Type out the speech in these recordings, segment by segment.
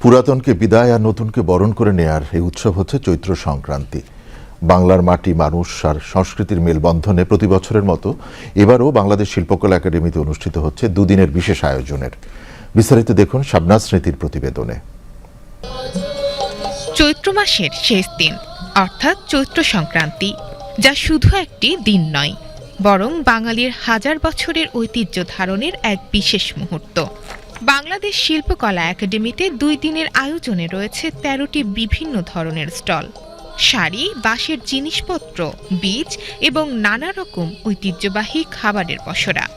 পুরাতনকে বিদায় আর নতুনকে বরণ করে নেয়ার এই উৎসব হচ্ছে চৈত্র সংক্রান্তি। বাংলার মাটি, মানুষ আর সংস্কৃতির মেলবন্ধনে প্রতি বছরের মতো এবারও বাংলাদেশ শিল্পকলা একাডেমিতে অনুষ্ঠিত হচ্ছে দুদিনের বিশেষ আয়োজনের। বিস্তারিত দেখুন শাবনাজ স্মৃতির প্রতিবেদনে। চৈত্র মাসের শেষ দিন, অর্থাৎ চৈত্র সংক্রান্তি, যা শুধু একটি দিন নয়, বরং বাঙালির হাজার বছরের ঐতিহ্য ধারণের এক বিশেষ মুহূর্ত। বাংলাদেশ শিল্পকলা একাডেমিতে দুই দিনের আয়োজনে রয়েছে তেরোটি বিভিন্ন ধরনের স্টল। শাড়ি, বাঁশের জিনিসপত্র, বীজ এবং নানা রকম ঐতিহ্যবাহী খাবারের পসরা।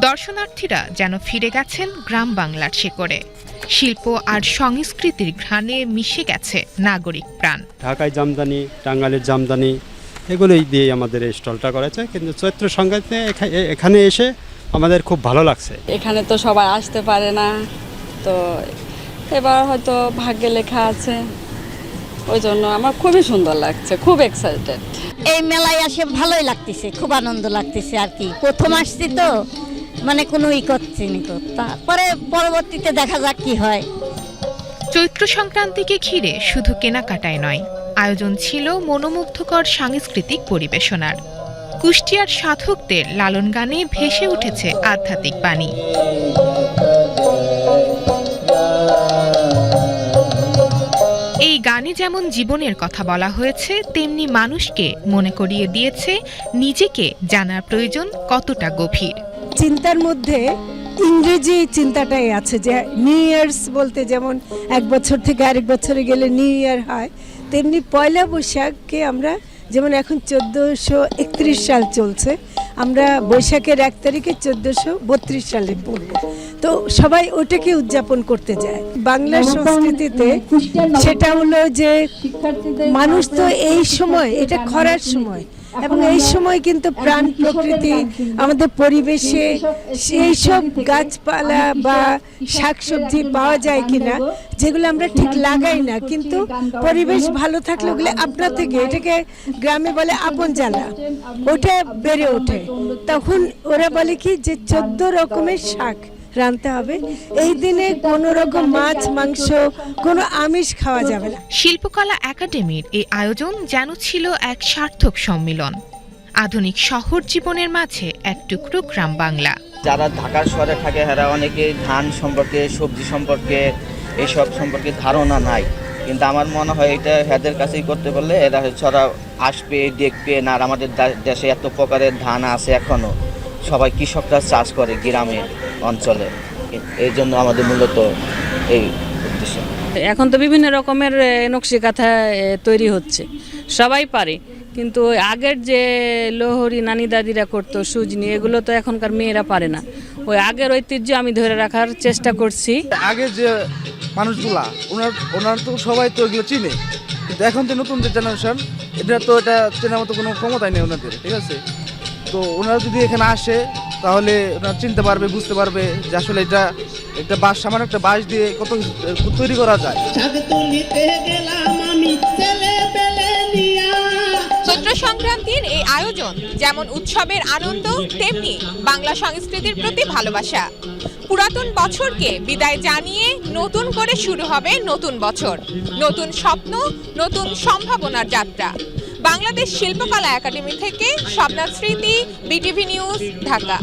দর্শনার্থীরা যেন ফিরে গেছেন গ্রাম বাংলার শেকড়ে। শিল্প আর সংস্কৃতির ঘ্রাণে মিশে গেছে নাগরিক প্রাণ। ঢাকায় জামদানি টাঙ্গাইলের জামদানি, এগুলোই দিয়ে আমাদের এই স্টলটা করেছে। কিন্তু চৈত্র এ- এখানে এসে আমাদের খুব ভালো লাগছে। এখানে তো সবাই আসতে পারে না তো এবার হয়তো ভাগ্যে লেখা আছে। ওই জন্য আমার খুবই সুন্দর লাগছে খুব এক্সাইটেড এই মেলায় আসে ভালোই লাগতেছে খুব আনন্দ লাগতেছে আর কি। প্রথম আসছি তো মানে কোনো ই করছি নি তো। তারপরে পরবর্তীতে দেখা যাক কি হয়। চৈত্র সংক্রান্তিকে ঘিরে শুধু কেনাকাটায় নয় আয়োজন ছিল মনোমুগ্ধকর সাংস্কৃতিক পরিবেশনার। কুষ্টিয়ার সাধকদের লালন গানে ভেসে উঠেছে আধ্যাত্মিক বাণী। এই গানে যেমন জীবনের কথা বলা হয়েছে, তেমনি মানুষকে মনে করিয়ে দিয়েছে নিজেকে জানার প্রয়োজন কতটা গভীর। চিন্তার মধ্যে ইংরেজি চিন্তাটাই আছে যে নিউ ইয়ার্স বলতে যেমন এক বছর থেকে আরেক বছরে গেলে নিউ ইয়ার হয়, তেমনি পয়লা বৈশাখকে আমরা যেমন এখন চোদ্দোশো একত্রিশ সাল চলছে আমরা বৈশাখের এক তারিখে চোদ্দোশো বত্রিশ সালে পড়ব। তো সবাই ওটাকে উদযাপন করতে যায়। বাংলার সংস্কৃতিতে সেটা হলো যে মানুষ তো এই সময় এটা খরার সময়। এবং এই সময় কিন্তু প্রাণ প্রকৃতি আমাদের পরিবেশে সেই সব গাছপালা বা শাকসবজি পাওয়া যায় কিনা যেগুলো আমরা ঠিক লাগাই না। কিন্তু পরিবেশ ভালো থাকলে ওগুলো আপনা থেকে এটাকে গ্রামে বলে আপন জ্বালা। ওটা বেড়ে ওঠে। তখন ওরা বলে কি যে চোদ্দ রকমের শাক। রাঁধতে হবে। এই দিনে কোনো রকম মাছ মাংস কোনো আমিষ খাওয়া যাবে না। শিল্পকলা একাডেমির এই আয়োজন যেন ছিল এক সার্থক সম্মিলন। আধুনিক শহর জীবনের মাঝে এক টুকরো গ্রাম বাংলা। যারা ঢাকার শহরে থাকে এরা অনেকে ধান সম্পর্কে সবজি সম্পর্কে এসব সম্পর্কে ধারণা নাই। কিন্তু আমার মনে হয় এটা এদের কাছেই করতে পারলে এরা ওরা আসবে দেখবে না আর আমাদের দেশে এত প্রকারের ধান আছে এখনও। সবাই কৃষকরা চাষ করে গ্রামে অঞ্চলে। এই জন্য আমাদের মূলত এই উদ্দেশ্য। এখন তো বিভিন্ন রকমের নকশি কাঁথা তৈরি হচ্ছে। সবাই পারে। কিন্তু ওই আগের যে লোহরি নানি দাদিরা করতো সুজনি এগুলো তো এখনকার মেয়েরা পারে না। ওই আগের ঐতিহ্য আমি ধরে রাখার চেষ্টা করছি। আগে যে মানুষগুলা ওনার ওনার তো সবাই তো এগুলো চিনে। কিন্তু এখন তো নতুন যে জেনারেশন এটা তো এটা চেনার মতো কোনো ক্ষমতাই নেই ওনাদের ঠিক আছে? তো ওনারা যদি এখানে আসে তাহলে ওনারা চিনতে পারবে বুঝতে পারবে যে আসলে এটা একটা বাঁশ সামান্য একটা বাঁশ দিয়ে কত তৈরি করা যায়। চৈত্র সংক্রান্তির এই আয়োজন যেমন উৎসবের আনন্দ তেমনি বাংলা সংস্কৃতির প্রতি ভালোবাসা। পুরাতন বছরকে বিদায় জানিয়ে নতুন করে শুরু হবে নতুন বছর নতুন স্বপ্ন নতুন সম্ভাবনার যাত্রা। বাংলাদেশ শিল্পকলা একাডেমি থেকে স্বপ্না স্মৃতি বিটিভি নিউজ ঢাকা।